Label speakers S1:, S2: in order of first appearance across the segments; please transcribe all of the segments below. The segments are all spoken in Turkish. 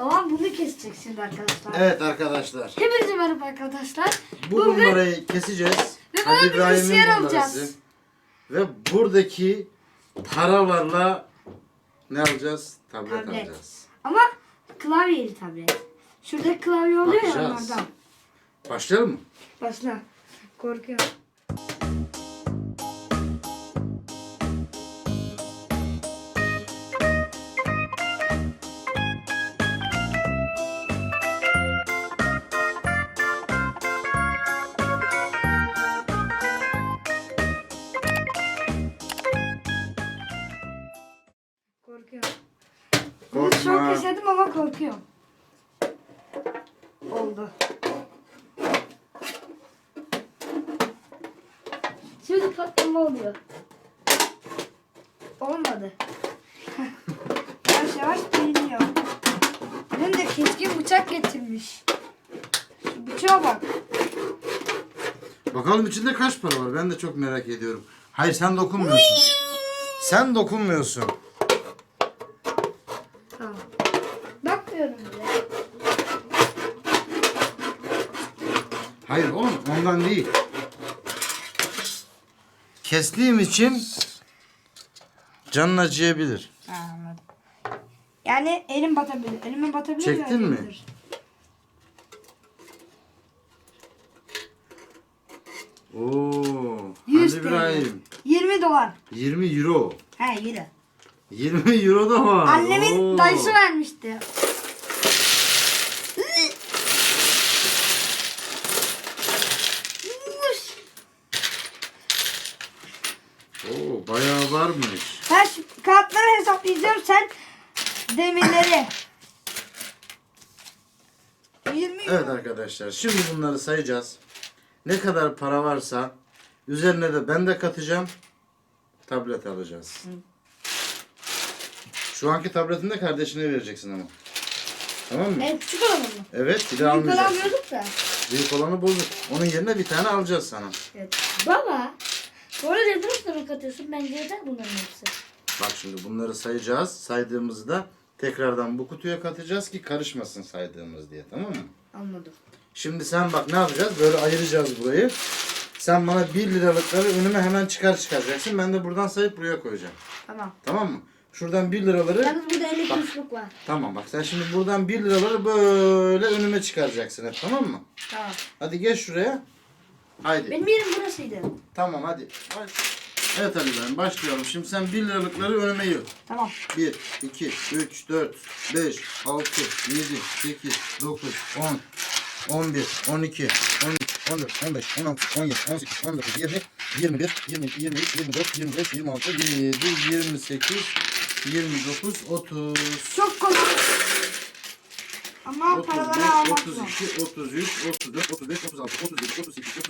S1: Babam bunu keseceksin arkadaşlar.
S2: Evet arkadaşlar.
S1: Hepinize merhaba arkadaşlar.
S2: Bu Bugün... numarayı keseceğiz.
S1: Ve bana bir bilgisayar alacağız.
S2: Ve buradaki paralarla ne alacağız? Tablet, tablet. alacağız.
S1: Ama klavyeli tablet. Şurada klavye oluyor Bakacağız. ya
S2: onlardan. Başlayalım mı?
S1: Başla. Korkuyorum. korkuyorum. Bunu çok istedim ama korkuyorum. Oldu. Şimdi patlama oluyor. Olmadı. yavaş yavaş geliyor. Benim de keskin bıçak getirmiş. Şu bıçağa bak.
S2: Bakalım içinde kaç para var? Ben de çok merak ediyorum. Hayır sen dokunmuyorsun. Sen dokunmuyorsun. Hayır oğlum ondan değil. Kestiğim için canın acıyabilir. anladım.
S1: Yani elim batabilir. Elime batabilir. Çektin mi?
S2: Oo. 100 Hadi İbrahim.
S1: 20 dolar.
S2: 20 euro. He euro. 20 euro da var.
S1: Annemin Oo. dayısı vermişti. mıyız? Ben şu hesaplayacağım sen demirleri. 20 Evet
S2: arkadaşlar şimdi bunları sayacağız. Ne kadar para varsa üzerine de ben de katacağım. Tablet alacağız. Şu anki tabletini de kardeşine vereceksin ama. Tamam mı?
S1: En küçük olanı mı?
S2: Evet bir de Büyük almayacağız. olamıyorduk da. Büyük olanı bozuk. Onun yerine bir tane alacağız sana.
S1: Evet. Baba bu arada neden ıspanak katıyorsun? Bence yeter bunların hepsi.
S2: Bak şimdi bunları sayacağız. Saydığımızda tekrardan bu kutuya katacağız ki karışmasın saydığımız diye tamam mı? Anladım. Şimdi sen bak ne yapacağız? Böyle ayıracağız burayı. Sen bana 1 liralıkları önüme hemen çıkar çıkaracaksın. Ben de buradan sayıp buraya koyacağım. Tamam. Tamam mı? Şuradan 1 liraları...
S1: Yalnız burada 50 Bak. kuruşluk var.
S2: Tamam bak sen şimdi buradan 1 liraları böyle önüme çıkaracaksın hep tamam mı? Tamam. Hadi gel şuraya. Haydi. Benim
S1: yerim burasıydı.
S2: Tamam hadi. hadi. Evet Ali ben başlıyorum. Şimdi sen 1 liralıkları önüme yiyor. Tamam. 1, 2, 3, 4, 5, 6, 7, 8, 9, 10, 11, 12, 13, 14, 15, 16, 17, 18, 19, 20, 21, 22, 23, 24, 25, 26, 27, 28, 29, 30.
S1: Çok kolay. Ama 31, paraları almak zor.
S2: 32, 33, 34, 35, 36, 37, 38, 39,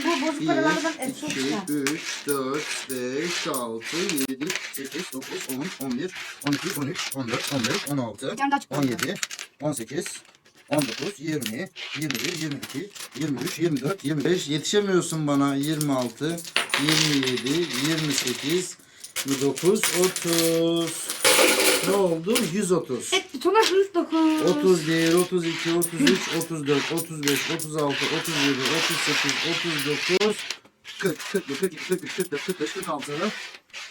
S1: Şimdi bu bozuk paralardan en son 2, çıkan.
S2: 3, 4, 5, 6, 7, 8, 9, 10, 11, 12, 13, 14, 15, 16, tane daha çıktı. 17, 18, 19, 20, 21, 22, 23, 24, 25. Yetişemiyorsun bana. 26, 27, 28, 29, 30 ne oldu? 130.
S1: Hep butona 49.
S2: 31, 32, 33, 34, 35, 36, 37, 38, 39, 40, 41, 42, 43, 44, 45,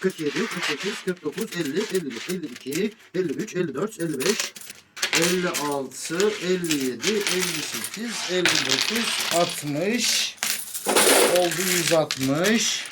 S2: 46, 47, 48, 49, 50, 51, 52, 53, 54, 55, 56, 57, 58, 59, 60, oldu 160.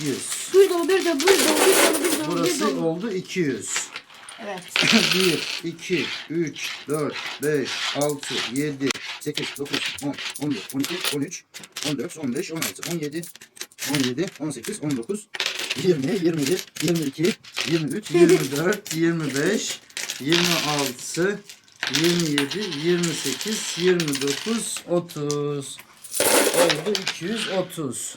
S2: 100.
S1: Bir dolu, bir dolu, bir dolu, bir dolu, bir
S2: dolu, Burası bir dolu. oldu 200. Evet. 1, 2, 3, 4, 5, 6, 7, 8, 9, 10, 11, 12, 13, 14, 15, 16, 17, 17, 18, 19, 20, 21, 22, 23, 24, 25, 26, 27, 28, 29, 30. Oldu 230.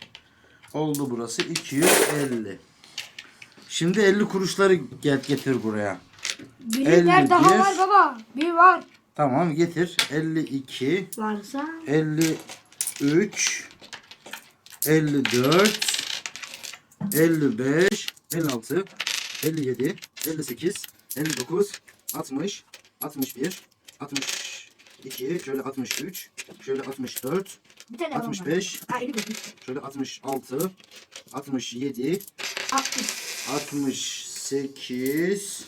S2: Oldu burası 250. Şimdi 50 kuruşları gel getir buraya.
S1: Birler daha var baba. Bir var.
S2: Tamam getir. 52. Varsa. 53. 54. 55. 56. 57. 58. 59. 60. 61. 62. Şöyle 63. Şöyle 64. 65. Şöyle 66, 67, 68, 268,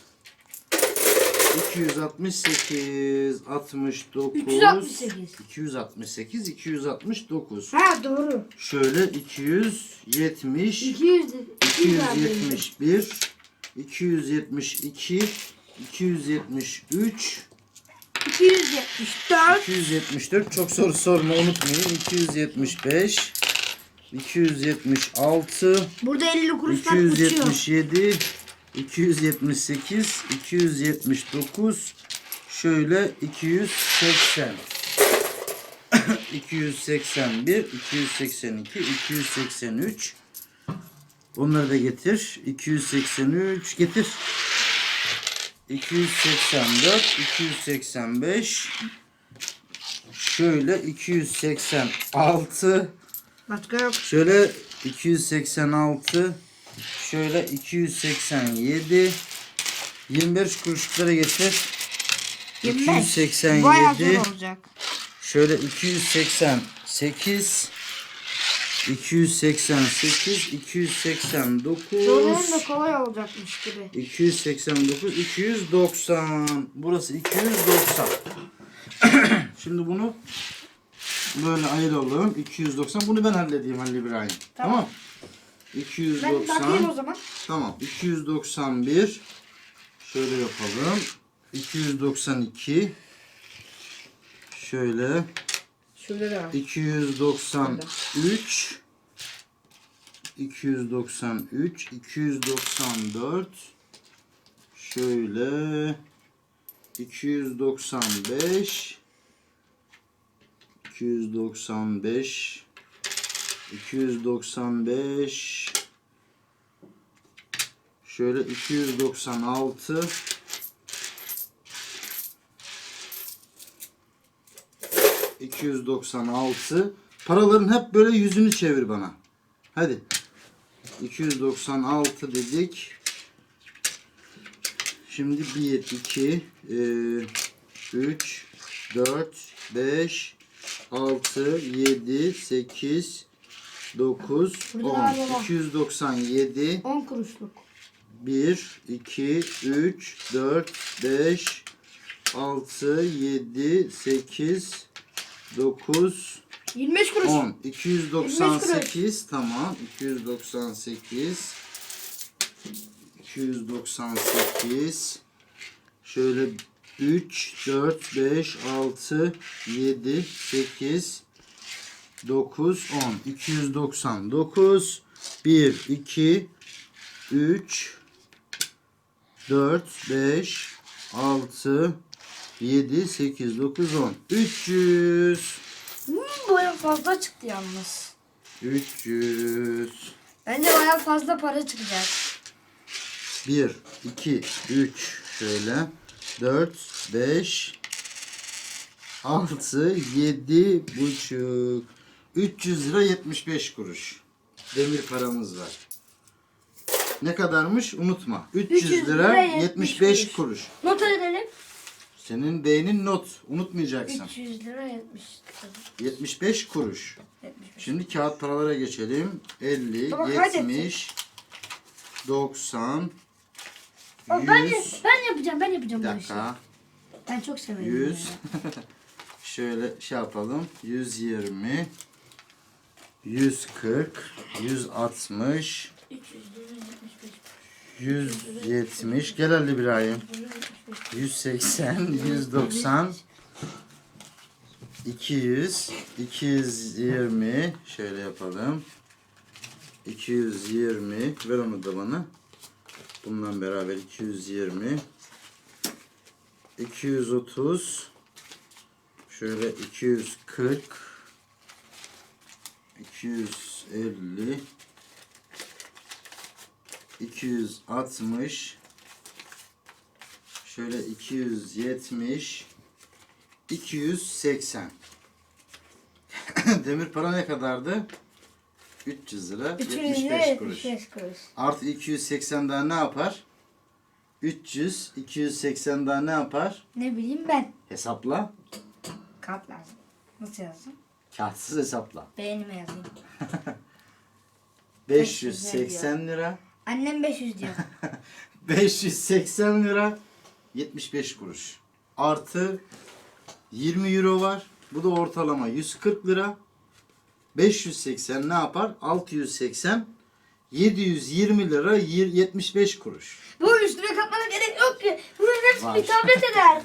S2: 69,
S1: 368.
S2: 268, 269.
S1: Ha doğru.
S2: Şöyle 270, 271, 272, 273,
S1: 274.
S2: 274. Çok soru sorma unutmayın. 275. 276.
S1: Burada 50 kuruşlar
S2: 277. Uçuyor. 278. 279. Şöyle 280. 281, 282, 283. Onları da getir. 283 getir. 284, 285. Şöyle 286. Başka yok. Şöyle 286. Şöyle 287. 25 kuruşlara getir.
S1: 25. 287. Bayağı olacak.
S2: Şöyle 288. 288, 289.
S1: Soruların da kolay olacakmış gibi.
S2: 289, 290. Burası 290. Şimdi bunu böyle ayıralım. 290. Bunu ben halledeyim Halil İbrahim. Tamam. tamam. 290. Ben bakayım o zaman. Tamam. 291. Şöyle yapalım. 292. Şöyle. 293 293 294 şöyle 295 295 295 şöyle 296 296. Paraların hep böyle yüzünü çevir bana. Hadi. 296 dedik. Şimdi 1, 2, 3, 4, 5, 6, 7, 8, 9, 10. 297.
S1: 10 kuruşluk.
S2: 1, 2, 3, 4, 5, 6, 7, 8, 9
S1: 25 kuruş. 10
S2: 298 tamam 298 298 şöyle 3 4 5 6 7 8 9 10 299 1 2 3 4 5 6 7, 8, 9, 10. 300.
S1: Hmm, bayağı fazla çıktı yalnız.
S2: 300.
S1: Bence bayağı fazla para çıkacak.
S2: 1, 2, 3. Şöyle. 4, 5, 6, 7 buçuk. 300 lira 75 kuruş. Demir paramız var. Ne kadarmış? Unutma. 300, 300 lira, lira 75 kuruş. kuruş.
S1: Not edelim.
S2: Senin beynin not. Unutmayacaksın.
S1: 300 lira 70
S2: 75 kuruş. 75. Şimdi kağıt paralara geçelim. 50, Tamam, 70, 90,
S1: O, 100, ben yapacağım ben yapacağım bir bu işi. dakika, Ben çok severim.
S2: 100. Şöyle şey yapalım. 120, 140, 160, 300 lira 170. Gel Ali birayım. 180, 190, 200, 220 şöyle yapalım. 220 ver onu da bana. Bundan beraber 220 230 şöyle 240 250 260 Şöyle 270 280 Demir para ne kadardı? 300 lira 75 kuruş. Artı 280 daha ne yapar? 300 280 daha ne yapar?
S1: Ne bileyim ben.
S2: Hesapla.
S1: Kat lazım. Nasıl yazayım?
S2: Kağıtsız hesapla.
S1: Beğenime yazayım.
S2: 580 lira.
S1: Annem 500 diyor.
S2: 580 lira. 75 kuruş. Artı 20 euro var. Bu da ortalama 140 lira. 580 ne yapar? 680 720 lira 75 kuruş.
S1: Bu üstüne katmana gerek yok ki. Bunun hepsi bir tablet eder.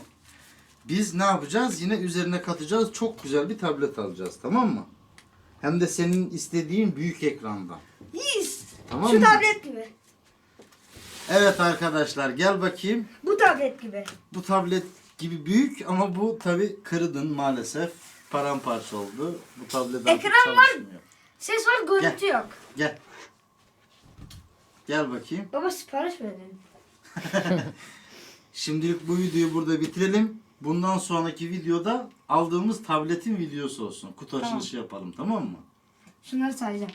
S2: Biz ne yapacağız? Yine üzerine katacağız. Çok güzel bir tablet alacağız. Tamam mı? Hem de senin istediğin büyük ekranda. Yes. Tamam Şu mı?
S1: tablet gibi.
S2: Evet arkadaşlar gel bakayım.
S1: Bu tablet gibi.
S2: Bu tablet gibi büyük ama bu tabi kırdın maalesef. Paramparça oldu. Bu tablet
S1: artık Ekran var. Ses var görüntü yok.
S2: Gel. Gel bakayım.
S1: Baba sipariş verdin.
S2: Şimdilik bu videoyu burada bitirelim. Bundan sonraki videoda aldığımız tabletin videosu olsun. Kutu Tamam. açılışı yapalım tamam mı?
S1: Şunları sayacağım.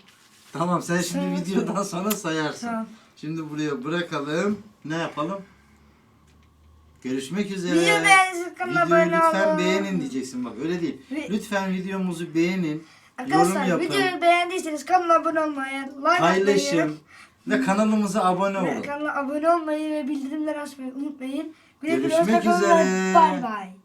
S2: Tamam sen şimdi Tamam. videodan sonra sayarsın. Tamam. Şimdi buraya bırakalım. Ne yapalım? Görüşmek üzere.
S1: Video beğendiyseniz abone olun. lütfen
S2: beğenin diyeceksin bak öyle değil. Lütfen videomuzu beğenin.
S1: Arkadaşlar yorum yapın. videoyu beğendiyseniz kanala abone olmayı, like atmayı, Paylaşın.
S2: Ve kanalımıza abone ve olun.
S1: kanala abone olmayı ve bildirimleri açmayı unutmayın.
S2: Güle Görüşmek üzere.
S1: Bay bay.